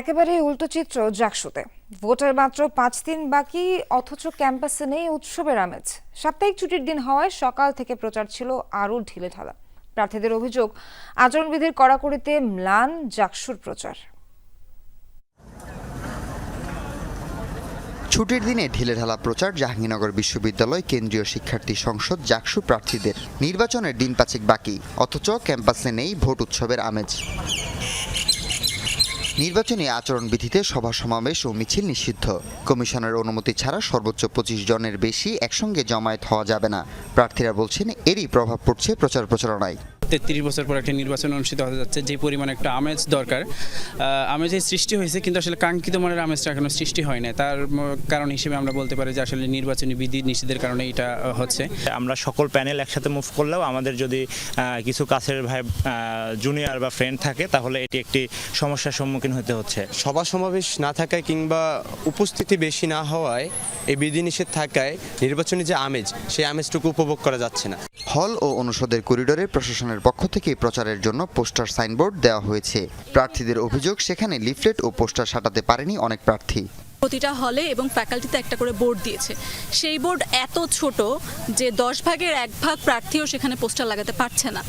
একেবারে উল্টো চিত্র জাকসুতে। ভোটের মাত্র পাঁচ দিন বাকি, অথচ ক্যাম্পাসে নেই উৎসবের আমেজ। সাপ্তাহিক ছুটির দিন হওয়ায় সকাল থেকে প্রচার ছিল আরও ঢিলে ঢালা। প্রার্থীদের অভিযোগ, আচরণবিধির কড়াকড়িতে ম্লান জাকসুর প্রচার। ছুটির দিনে ঢিলেঢালা প্রচার জাহাঙ্গীরনগর বিশ্ববিদ্যালয় কেন্দ্রীয় শিক্ষার্থী সংসদ জাকসু প্রার্থীদের। নির্বাচনের দিন পাঁচেক বাকি, অথচ ক্যাম্পাসে নেই ভোট উৎসবের আমেজ। নির্বাচনী আচরণবিধিতে সভা সমাবেশ ও মিছিল নিষিদ্ধ। কমিশনের অনুমতি ছাড়া সর্বোচ্চ পঁচিশ জনের বেশি একসঙ্গে জমায়েত হওয়া যাবে না। প্রার্থীরা বলছেন, এরই প্রভাব পড়ছে প্রচার প্রচারণায়। তেত্রিশ বছর পর একটা নির্বাচন অনুষ্ঠিত হতে যাচ্ছে যে পরিমাণ একটা আমেজ দরকার। আমেজের সৃষ্টি হয়েছে কিন্তু আসলে কাঙ্ক্ষিত মানের আমেজটা এখনও সৃষ্টি হয় না তার কারণ হিসেবে আমরা বলতে পারি যে আসলে নির্বাচনী বিধি নিষেধের কারণে এটা হচ্ছে। আমরা সকল প্যানেল একসাথে মুভ করলেও আমাদের যদি কিছু কাছের ভাই জুনিয়র বা ফ্রেন্ড থাকে তাহলে এটি একটি সমস্যার সম্মুখীন হতে হচ্ছে। সভা সমাবেশ না থাকায় কিংবা উপস্থিতি বেশি না হওয়ায় এই বিধিনিষেধ থাকায় নির্বাচনী যে আমেজ সেই আমেজটুকু উপভোগ করা যাচ্ছে না। হল ও অনুষদের করিডোরে প্রশাসনের পক্ষ থেকে প্রচারের জন্য পোস্টার সাইনবোর্ড দেওয়া হয়েছে। প্রার্থীদের অভিযোগ সেখানে লিফলেট ও পোস্টার সাটাতে পারেনি অনেক প্রার্থী। প্রতিটা হলে এবং ফ্যাকাল্টিতে একটা করে বোর্ড দিয়েছে। সেই বোর্ড এত ছোট যে দশ ভাগের এক ভাগ প্রার্থীও সেখানে পোস্টার লাগাতে পারছে না।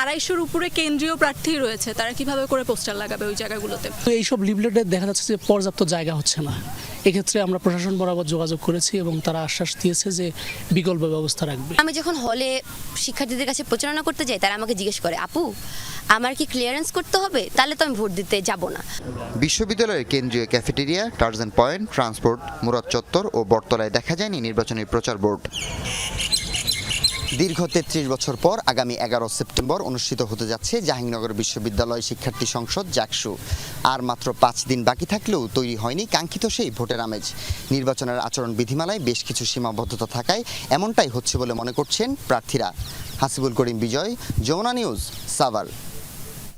আড়াইশোর উপরে কেন্দ্রীয় প্রার্থী রয়েছে তারা কীভাবে করে পোস্টার লাগাবে ওই জায়গাগুলোতে? তো এইসব লিফলেটে দেখা যাচ্ছে যে পর্যাপ্ত জায়গা হচ্ছে না। এক্ষেত্রে আমরা প্রশাসন বরাবর যোগাযোগ করেছি এবং তারা আশ্বাস দিয়েছে যে বিকল্প ব্যবস্থা রাখবে। আমি যখন হলে শিক্ষার্থীদের কাছে প্রচারণা করতে যাই তারা আমাকে জিজ্ঞেস করে আপু আমার কি ক্লিয়ারেন্স করতে হবে? তাহলে তো আমি ভোট দিতে যাব না। বিশ্ববিদ্যালয়ের কেন্দ্রীয় ক্যাফেটেরিয়া টার্জেন পয়েন্ট ট্রান্সপোর্ট মুরাদ চত্বর ও বটতলায় দেখা যায়নি নির্বাচনী প্রচার বোর্ড। দীর্ঘ তেত্রিশ বছর পর আগামী এগারো সেপ্টেম্বর অনুষ্ঠিত হতে যাচ্ছে জাহাঙ্গীরনগর বিশ্ববিদ্যালয় শিক্ষার্থী সংসদ, জাকসু। আর মাত্র পাঁচ দিন বাকি থাকলেও তৈরি হয়নি কাঙ্ক্ষিত সেই ভোটের আমেজ। নির্বাচনের আচরণ বিধিমালায় বেশ কিছু সীমাবদ্ধতা থাকায় এমনটাই হচ্ছে বলে মনে করছেন প্রার্থীরা। হাসিবুল করিম বিজয়, যমুনা নিউজ, সাভার।